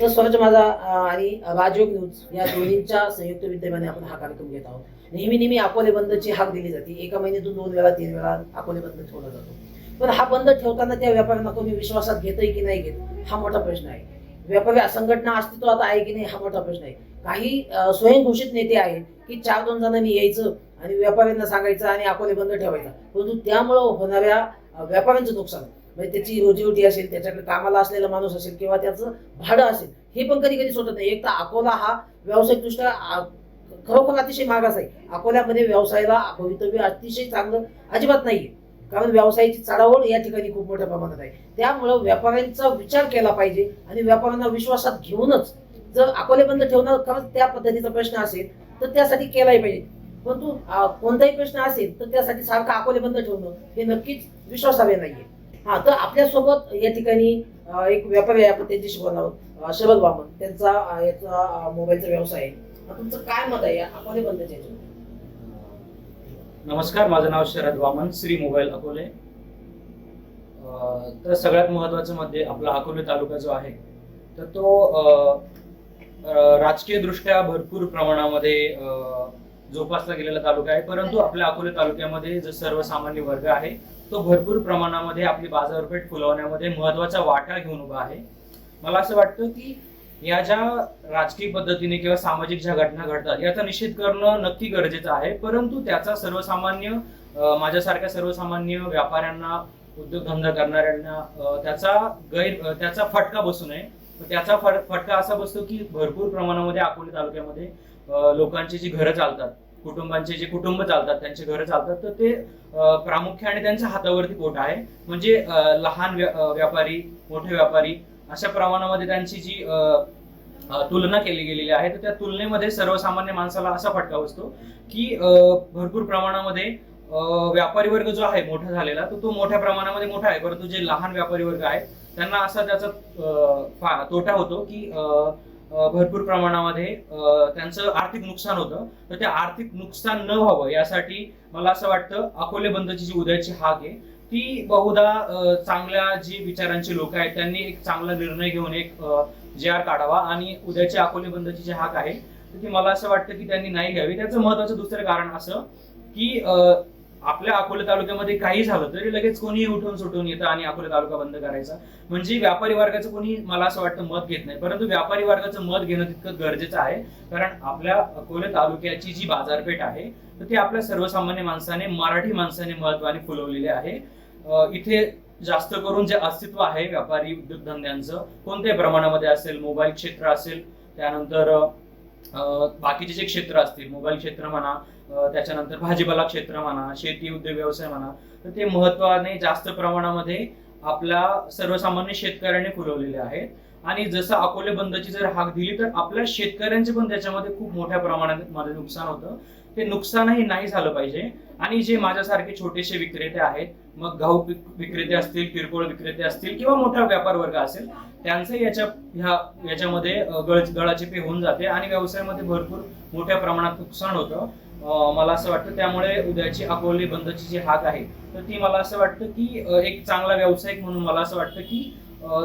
तर स्वराज माझा आणि राजयोग न्यूज या दोन्हींच्या संयुक्त विद्यमाने आपण हा कार्यक्रम घेत आहोत. नेहमी नेहमी अकोले बंदची हाक दिली जाते. एका महिन्यातून दोन वेळा तीन वेळा अकोले बंद ठेवला जातो. पण हा बंद ठेवताना त्या व्यापाऱ्यांना कोणी विश्वासात घेतोय की नाही घेत हा मोठा प्रश्न आहे. व्यापारी संघटना अस्तित्वात आहे की नाही हा मोठा प्रश्न आहे. काही स्वयंघोषित नेते आहेत की चार दोन जणांनी यायचं आणि व्यापाऱ्यांना सांगायचं आणि अकोले बंद ठेवायचा. परंतु त्यामुळं होणाऱ्या व्यापाऱ्यांचं नुकसान म्हणजे त्याची रोजीरोटी असेल त्याच्याकडे कामाला असलेला माणूस असेल किंवा त्याचं भाडं असेल हे पण कधी कधी सुटत नाही. एक तर अकोला हा व्यावसायिकदृष्ट्या खरोखर अतिशय मागास आहे. अकोल्यामध्ये व्यवसायाला भवितव्य अतिशय चांगलं अजिबात नाहीये. कारण व्यवसायाची चढावळ या ठिकाणी खूप मोठ्या प्रमाणात आहे. त्यामुळं व्यापाऱ्यांचा विचार केला पाहिजे आणि व्यापाऱ्यांना विश्वासात घेऊनच जर अकोले बंद ठेवणं खरंच त्या पद्धतीचा प्रश्न असेल तर त्यासाठी केलाही पाहिजे. परंतु कोणताही प्रश्न असेल तर त्यासाठी सारखं अकोले बंद ठेवणं हे नक्कीच विश्वासावे नाहीये. हा तर आपल्यासोबत या ठिकाणी एक व्यापारी आहे आपण त्यांच्याशी बोलणार आहोत. शरद वामन त्यांचा याचा मोबाईलचा व्यवसाय आहे. तुमचं काय मत आहे? अकोले बंदच्या नमस्कार माझं नाव शरद वामन श्री मोबाईल अकोले. तर सगळ्यात महत्त्वाचं मध्ये आपला अकोले तालुका जो आहे तर तो अं, राजकीय दृष्ट्या भरपूर प्रमाणामध्ये जोपासला गेलेला तालुका आहे. परंतु आपल्या अकोले तालुक्यामध्ये जो सर्वसामान्य वर्ग आहे तो भरपूर प्रमाणामध्ये आपली बाजारपेठ फुलवण्यामध्ये महत्त्वाचा वाटा घेऊन उभा आहे. मला असं वाटतं की या ज्या राजकीय पद्धतीने किंवा सामाजिक ज्या घटना घडतात याचा निषेध करणं नक्की गरजेचं आहे. परंतु त्याचा सर्वसामान्य माझ्यासारख्या सर्वसामान्य व्यापाऱ्यांना उद्योगधंदा करणाऱ्यांना त्याचा गैर त्याचा फटका बसू नये. त्याचा फटका असा बसतो की भरपूर प्रमाणामध्ये अकोले तालुक्यामध्ये लोकांची जी घरं चालतात कुटुंबांचे जे कुटुंब चालतात त्यांचे घरं चालतात तर ते प्रामुख्याने त्यांच्या हातावरती पोट आहे. म्हणजे लहान व्यापारी मोठे व्यापारी अशा प्रमाणामध्ये त्यांची जी अं, तुलना केली गेलेली आहे तर त्या तुलनेमध्ये सर्वसामान्य माणसाला असा फटका बसतो की अं, भरपूर प्रमाणामध्ये व्यापारी वर्ग जो आहे मोठा झालेला तर तो मोठ्या प्रमाणामध्ये मोठा आहे परंतु जे लहान व्यापारी वर्ग आहे त्यांना असा त्याचा अं, तोटा होतो की अं, भरपूर प्रमाणामध्ये त्यांचं आर्थिक नुकसान होतं. तर ते आर्थिक नुकसान न व्हावं यासाठी मला असं वाटतं अकोले बंदची जी उद्याची हाक आहे ती बहुधा चांगल्या जी विचारांची लोक आहेत त्यांनी एक चांगला निर्णय घेऊन एक जे आर काढावा आणि उद्याची अकोले बंदची जी हाक आहे तर ती मला असं वाटतं की त्यांनी नाही घ्यावी. त्याचं महत्वाचं दुसरं कारण असं की आपल्या अकोला तालुक्यामध्ये काही झालं तरी लगेच कोणीही उठून सुटून येतं आणि अकोला तालुका बंद करायचा. म्हणजे व्यापारी वर्गाचं कोणी मला असं वाटतं मत घेत नाही. परंतु व्यापारी वर्गाचं मत घेणं तितकं गरजेचं आहे. कारण आपल्या अकोला तालुक्याची जी बाजारपेठ आहे तर ती आपल्या सर्वसामान्य माणसाने मराठी माणसाने महत्वाने फुलवलेली आहे. इथे जास्त करून जे अस्तित्व आहे व्यापारी उद्योगधंद्यांचं कोणत्याही प्रमाणामध्ये असेल मोबाईल क्षेत्र असेल त्यानंतर बाकीचे जे क्षेत्र असतील मोबाईल क्षेत्र म्हणा त्याच्यानंतर भाजीपाला क्षेत्र म्हणा शेती उद्योग व्यवसाय म्हणा तर ते महत्वाने जास्त प्रमाणामध्ये आपल्या सर्वसामान्य शेतकऱ्यांनी फुलवलेले आहेत. आणि जसं अकोले बंदची जर हाक दिली तर आपल्या शेतकऱ्यांचे पण त्याच्यामध्ये खूप मोठ्या प्रमाणात मध्ये नुकसान होतं. ते नुकसानही नाही झालं पाहिजे. आणि जे माझ्यासारखे छोटेसे विक्रेते आहेत मग घाऊक विक्रेते असतील किरकोळ विक्रेते असतील किंवा मोठा व्यापार वर्ग असेल त्यांचं याच्या ह्या याच्यामध्ये गळ गळ पे होऊन जाते आणि व्यवसायामध्ये भरपूर मोठ्या प्रमाणात नुकसान होतं. मला असं वाटतं त्यामुळे उद्याची अकोले बंदची जी हाक आहे तर ती मला असं वाटतं की एक चांगला व्यावसायिक म्हणून मला असं वाटतं की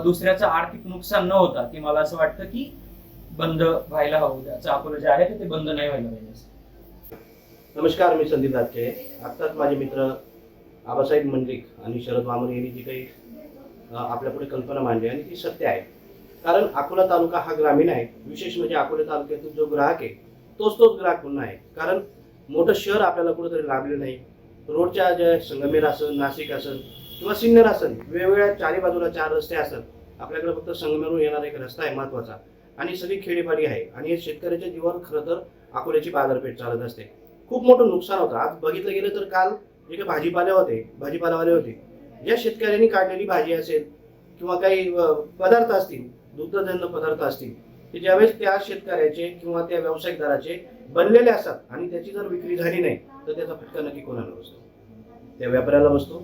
दुसऱ्याचं आर्थिक नुकसान न होता ती मला असं वाटतं की बंद व्हायला हवं उद्याचं. अकोलं जे आहे ते बंद नाही व्हायला पाहिजे नमस्कार मी संदीप दातके. आत्ताच माझे मित्र आबासाहेब मंडलिक आणि शरद वामन यांनी जी काही आपल्यापुढे कल्पना मांडली आणि ती सत्य आहे. कारण अकोला तालुका हा ग्रामीण आहे. विशेष म्हणजे अकोला तालुक्यातील जो ग्राहक आहे तोच तोच ग्राहक म्हणून आहे. कारण मोठं शहर आपल्याला कुठेतरी लाभले नाही. रोडच्या ज्या संगमेर असन नाशिक असन किंवा सिन्नर असन वेगवेगळ्या चारी बाजूला चार रस्ते असतात आपल्याकडे फक्त संगमेरून येणारा एक रस्ता आहे महत्त्वाचा. आणि सगळी खेडीपाडी आहे. आणि हे शेतकऱ्याच्या जीवन खरं तर अकोल्याची बाजारपेठ चालत असते. खूप मोठं नुकसान होतं. आज बघितलं गेलं तर काल जे काही भाजीपाले होते भाजीपालावाले होते ज्या शेतकऱ्यांनी काढलेली भाजी असेल किंवा काही पदार्थ असतील दुग्धजन्य पदार्थ असतील ते ज्यावेळेस त्या शेतकऱ्याचे किंवा त्या व्यावसायिकदाराचे बनलेले असतात आणि त्याची जर विक्री झाली नाही तर त्याचा फटका नक्की कोणाला बसतो? त्या व्यापाऱ्याला बसतो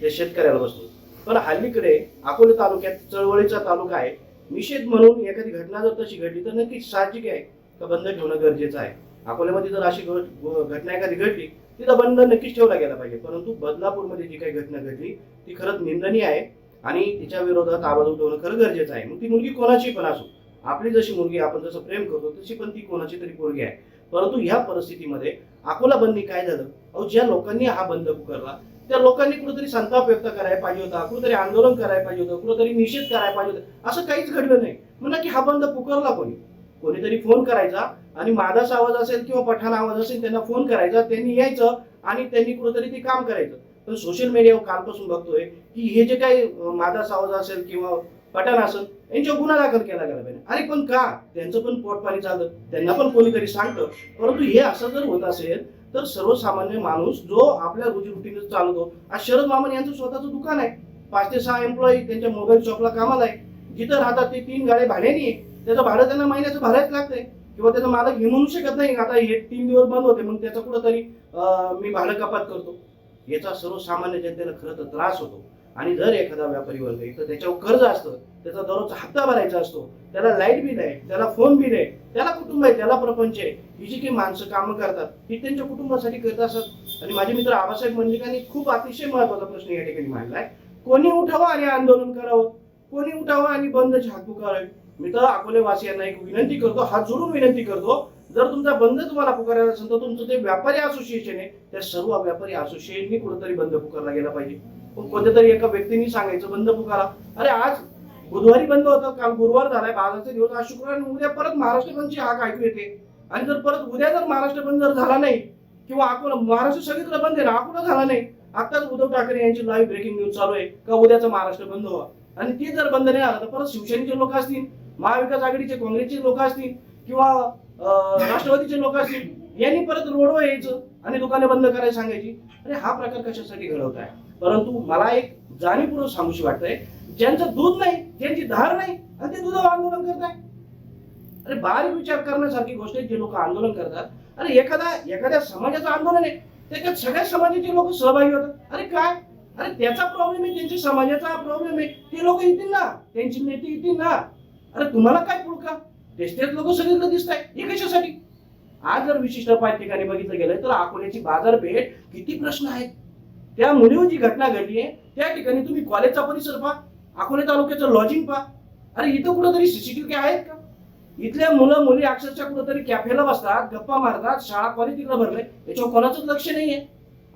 त्या शेतकऱ्याला बसतो. पण हल्लीकडे अकोले तालुक्यात चळवळीचा तालुका आहे. निषेध म्हणून एखादी घटना जर तशी घडली तर नक्कीच साहजिक आहे का बंद ठेवणं गरजेचं आहे? अकोल्यामध्ये जर अशी घटना एखादी घडली तिथं बंद नक्कीच ठेवला गेला पाहिजे. परंतु बदलापूरमध्ये जी काही घटना घडली ती खरंच निंदनीय आहे आणि तिच्या विरोधात आवाज उठवणं खरं गरजेचं आहे. मग ती मुलगी कोणाची पण असो आपली जशी मुलगी आपण जसं प्रेम करतो तशी पण ती कोणाची तरी पोरगी आहे. परंतु ह्या परिस्थितीमध्ये अकोला बंदी काय झालं? अहो ज्या लोकांनी हा बंद पुकारला त्या लोकांनी कुठेतरी संताप व्यक्त करायला पाहिजे होता कुठेतरी आंदोलन करायला पाहिजे होतं कुठेतरी निषेध करायला पाहिजे होता. असं काहीच घडलं नाही. म्हणलं की हा बंद पुकारला कोणी. कोणीतरी फोन करायचा आणि मादाचा आवाज असेल किंवा पठाण आवाज असेल त्यांना फोन करायचा त्यांनी यायचं आणि त्यांनी कुठेतरी ते काम करायचं. पण सोशल मीडियावर कालपासून बघतोय की हे जे काही मादाचा आवाज असेल किंवा पठाण असेल यांच्यावर गुन्हा दाखल केला गेला पाहिजे. अरे पण का? त्यांचं पण पोटपाणी चालतं. त्यांना पण कोणीतरी सांगतं. परंतु हे असं जर होत असेल तर सर्वसामान्य माणूस जो आपल्या रोजीरोटीने चालवतो आज शरद मामन यांचं स्वतःचं दुकान आहे. पाच ते सहा एम्प्लॉई त्यांच्या मोबाईल शॉपला कामाला आहे. जिथं राहतात ते तीन गाड्या भाड्याने आहे त्याचं भाडं त्यांना महिन्याचं भरायच लागतंय. किंवा त्याचा मालक हे म्हणू शकत नाही. आता हे तीन दिवस बंद होते मग त्याचा कुठंतरी मी भाडं कपात करतो. याचा सर्वसामान्य जनतेला खरं तर त्रास होतो. आणि जर एखादा व्यापारी वर्ग तर त्याच्यावर कर्ज असतं त्याचा दररोजचा हप्ता भरायचा असतो त्याला लाइट बिल आहे त्याला फोन बिल आहे त्याला कुटुंब आहे त्याला प्रपंच आहे ही जी काही माणसं कामं करतात ही त्यांच्या कुटुंबासाठी करत असतात आणि माझे मित्र आबासाहेब मंडिकांनी खूप अतिशय महत्त्वाचा प्रश्न या ठिकाणी मांडलाय. कोणी उठावं आणि आंदोलन करावं? कोणी उठावं आणि बंद झाकू पुकारावी मी तर अकोले वासियांना एक विनंती करतो हात जोडून विनंती करतो जर तुमचा बंद तुम्हाला पुकारायचा असेल तर तुमचं ते व्यापारी असोसिएशन आहे त्या सर्व व्यापारी असोसिएशननी कुठेतरी बंद पुकारला गेला पाहिजे. पण कोणत्या तरी एका व्यक्तींनी सांगायचं बंद पुकारा. अरे आज बुधवारी बंद होतं काल गुरुवार झालाय बाजारचा दिवस आज शुक्रवार आणि उद्या परत महाराष्ट्र बंदची हाक ऐकू येते. आणि जर परत उद्या जर महाराष्ट्र बंद जर झाला नाही किंवा अकोला महाराष्ट्र सगळीकडे बंद आहे ना अकोला झाला नाही आताच उद्धव ठाकरे यांची लाईव्ह ब्रेकिंग न्यूज चालू आहे का उद्याचा महाराष्ट्र बंद व्हा आणि ते जर बंद नाही आलं तर परत शिवसेनेचे लोक असतील महाविकास आघाडीचे काँग्रेसचे लोक असतील किंवा राष्ट्रवादीचे लोक असतील यांनी परत रोडवर यायचं आणि दुकाने बंद करायला सांगायची. अरे हा प्रकार कशासाठी घडवत आहे परंतु मला एक जाणीवपूर्वक सांगूशी वाटतंय ज्यांचं दूध नाही ज्यांची धार नाही आणि ते दुधावर आंदोलन करताय. अरे बारीक विचार करण्यासारखी गोष्ट आहे जे लोक आंदोलन करतात. अरे एखादा एखाद्या समाजाचं आंदोलन आहे त्याच्यात सगळ्या समाजाचे लोक सहभागी होतात. अरे काय? अरे त्याचा प्रॉब्लेम आहे त्यांच्या समाजाचा प्रॉब्लेम आहे. ते लोक येतील ना? त्यांची नेते येतील ना? अरे तुम्हाला काय पुळका? टेस्टेड लोक सगळीकडे दिसत आहे हे कशासाठी? आज जर विशिष्ट पाच ठिकाणी बघितलं गेलं तर अकोल्याची बाजारपेठ किती प्रश्न आहेत. त्या मुलीवर जी घटना घडली आहे त्या ठिकाणी तुम्ही कॉलेजचा परिसर पहा अकोले तालुक्याचं लॉजिंग पहा. अरे इथं कुठंतरी सीसीटीव्ही आहेत का? इथल्या मुलं मुली अक्षरशः कुठंतरी कॅफेला बसतात गप्पा मारतात शाळा कॉलेज तिकडे भरले याच्यावर कोणाचंच लक्ष नाहीये.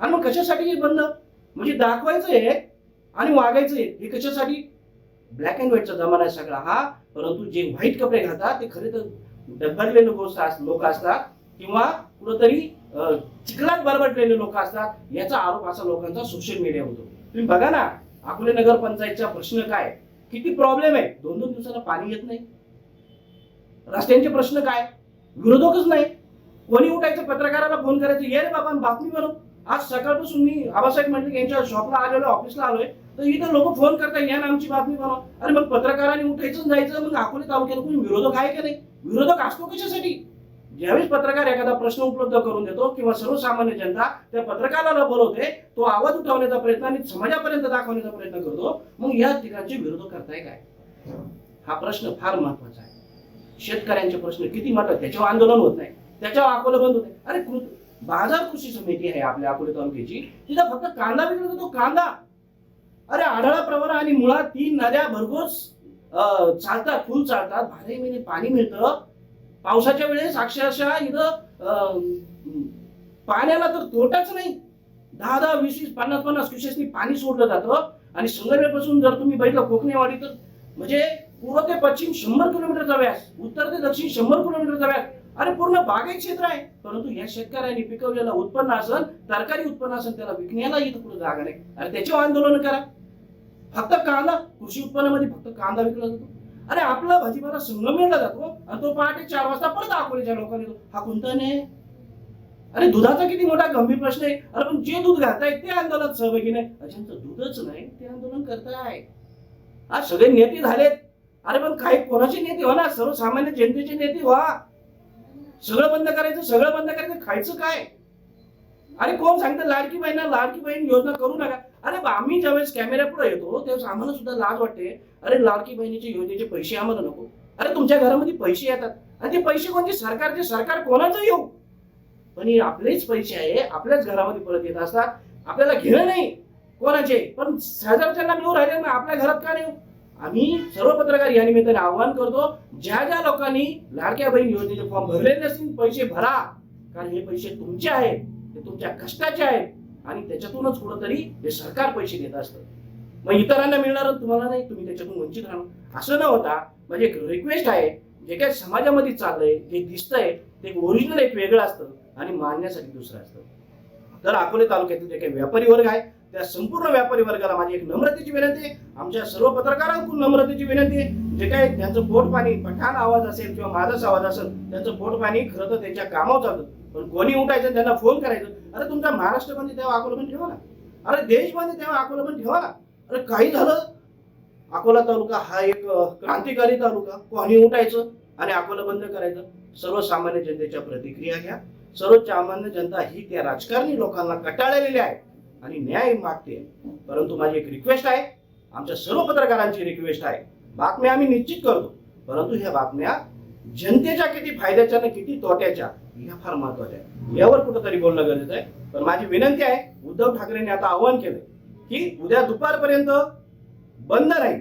आणि मग कशासाठी हे बंद म्हणजे दाखवायचं आहे आणि वागायचं आहे हे कशासाठी? ब्लॅक अँड व्हाईटचा जमाना आहे सगळा हा. परंतु जे व्हाईट कपडे घालतात ते खरे तर डब्बरलेले लोक असतात किंवा कुठंतरी चिखलात बरबटलेले लोक असतात. याचा आरोप असा लोकांचा सोशल मीडिया होतो. तुम्ही बघा ना अकोले नगर पंचायतचा प्रश्न काय? किती प्रॉब्लेम आहे? दोन दोन दिवसाला पाणी येत नाही. रस्त्यांचे प्रश्न काय? विरोधकच नाही. कोणी उठायचं पत्रकाराला फोन करायचं ये रे बाबा बातमी बनव आज सकाळपासून मी आबासाहेब म्हटले यांच्या शॉपला आलेलो ऑफिसला आलोय. तर इथं लोक फोन करतात या नामची बातमी बनव अरे मग पत्रकारांनी उठायचं जायचं मग अकोले तालुक्यात कोणी विरोधक आहे का नाही? विरोधक असतो कशासाठी? ज्यावेळेस पत्रकार एखादा प्रश्न उपलब्ध करून देतो किंवा सर्वसामान्य जनता त्या पत्रकाराला बोलवते तो आवाज उठवण्याचा प्रयत्न आणि समाजापर्यंत दाखवण्याचा प्रयत्न करतो मग या ठिकाणचे विरोधक करताय काय? हा प्रश्न फार महत्त्वाचा आहे. शेतकऱ्यांचे प्रश्न किती महत्त्वाचे? त्याच्यावर आंदोलन होत नाही. त्याच्यावर अकोला बंद होते अरे बाजार कृषी समिती आहे आपल्या अकोले तालुक्याची. तिथं फक्त कांदा विकला होतो कांदा. अरे आढळा प्रवरा आणि मुळात तीन नद्या भरघोस अं, चालतात फुल चालतात. बाराही महिने पाणी मिळतं. पावसाच्या वेळेस अक्षरशः इथं पाण्याला तर तोटाच नाही. दहा दहा वीस वीस पन्नास पन्नास क्युसेसनी पाणी सोडलं जातं. आणि संगमेपासून जर तुम्ही बघितलं कोकणीवाडी तर म्हणजे पूर्व ते पश्चिम शंभर किलोमीटरचा व्यास उत्तर ते दक्षिण शंभर किलोमीटरचा व्यास. अरे पूर्ण बागायत क्षेत्र आहे. परंतु या शेतकऱ्यांनी पिकवलेलं उत्पन्न असेल तरकारी उत्पन्न असेल त्याला विकण्याला इथं कुठं जागा नाही. अरे त्याच्यावर आंदोलन करा. फक्त कांदा? कृषी उत्पन्नामध्ये फक्त कांदा विकला जातो. अरे आपला भाजीपाला संगमेरला जातो आणि तो पहाटे चार वाजता परत अकोल्याच्या लोकांनी येतो. हा कोणता नाही अरे दुधाचा किती मोठा गंभीर प्रश्न आहे. अरे पण जे दूध घालताय ते आंदोलनात सहभागी नाही. ज्यांचं दूधच नाही ते आंदोलन करताय. आज सगळे नेते झालेत. अरे पण काही कोणाचे नेते व्हा ना सर्वसामान्य जनतेचे नेते व्हा. सगळं बंद करायचं सगळं बंद करायचं खायचं काय? अरे कोण सांगतं लाडकी बहिणा लाडकी बहीण योजना करू नका. अरे बा, आम्ही ज्यावेळेस कॅमेऱ्या पुढे येतो त्यावेळेस आम्हाला सुद्धा लाज वाटते. अरे लाडकी बहिणीच्या योजनेचे पैसे आम्हाला नको. अरे तुमच्या घरामध्ये पैसे येतात. आणि ते पैसे कोणते? सरकारचे सरकार कोणाचं येऊ पण हे आपलेच पैसे आहे आपल्याच घरामध्ये परत येत असतात. आपल्याला घेणं नाही कोणाचे. पण शेजारच्यांना मिळू राहिले ना आपल्या घरात का नाही आम्ही सर्व पत्रकार या निमित्ताने आवाहन करतो ज्या ज्या लोकांनी लाडक्या बहीण योजनेचे फॉर्म भरले नसतील पैसे भरा. कारण हे पैसे तुमचे आहेत ते तुमच्या कष्टाचे आहेत. आणि त्याच्यातूनच कुठंतरी हे सरकार पैसे देत असतं. मग इतरांना मिळणार तुम्हाला नाही तुम्ही त्याच्यातून वंचित राहणार. असं न होता माझी एक रिक्वेस्ट आहे जे काही समाजामध्ये चाललंय जे दिसतंय ते ओरिजिनल एक वेगळं असतं आणि मानण्यासाठी दुसरं असतं. तर अकोले तालुक्यातील जे काही व्यापारी वर्ग आहे त्या संपूर्ण व्यापारी वर्गाला माझी एक नम्रतेची विनंती आहे. आमच्या सर्व पत्रकारांकडून नम्रतेची विनंती आहे. जे काय त्यांचं पोट पाणी पठाण आवाज असेल किंवा माझाच आवाज असेल त्यांचं पोट पाणी खरं तर त्यांच्या कामावर चालतं. पण कोणी उठायचं त्यांना फोन करायचं अरे तुमच्या महाराष्ट्रामध्ये तेव्हा अकोला पण ठेवा ना. अरे देशमध्ये तेव्हा अकोला पण ठेवा ना. अरे काही झालं? अकोला तालुका हा एक क्रांतिकारी तालुका. कोणी उठायचं आणि अकोला बंद करायचं? सर्वसामान्य जनतेच्या प्रतिक्रिया घ्या. सर्वसामान्य जनता ही त्या राजकारणी लोकांना कटाळलेली आहे आणि न्याय मागते. परंतु माझी एक रिक्वेस्ट आहे. आमच्या सर्व पत्रकारांची रिक्वेस्ट आहे. बातम्या आम्ही निश्चित करतो. परंतु ह्या बातम्या जनतेच्या किती फायद्याच्या आणि किती तोट्याच्या? ह्या फार महत्त्वाच्या आहे. यावर कुठंतरी बोलणं गरजेचं आहे. पण माझी विनंती आहे उद्धव ठाकरेंनी आता आवाहन केलंय की उद्या दुपारपर्यंत बंद राहील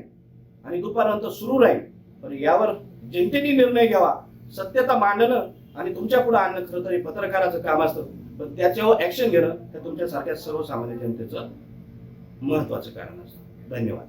आणि दुपारनंतर सुरू राहील. पण यावर जनतेने निर्णय घ्यावा. सत्यता मांडणं आणि तुमच्यापुढे आणणं खरं तर हे पत्रकाराचं काम असतं. पण त्याच्यावर ऍक्शन घेणं हे तुमच्यासारख्या सर्वसामान्य जनतेचं महत्वाचं कारण असतं. धन्यवाद.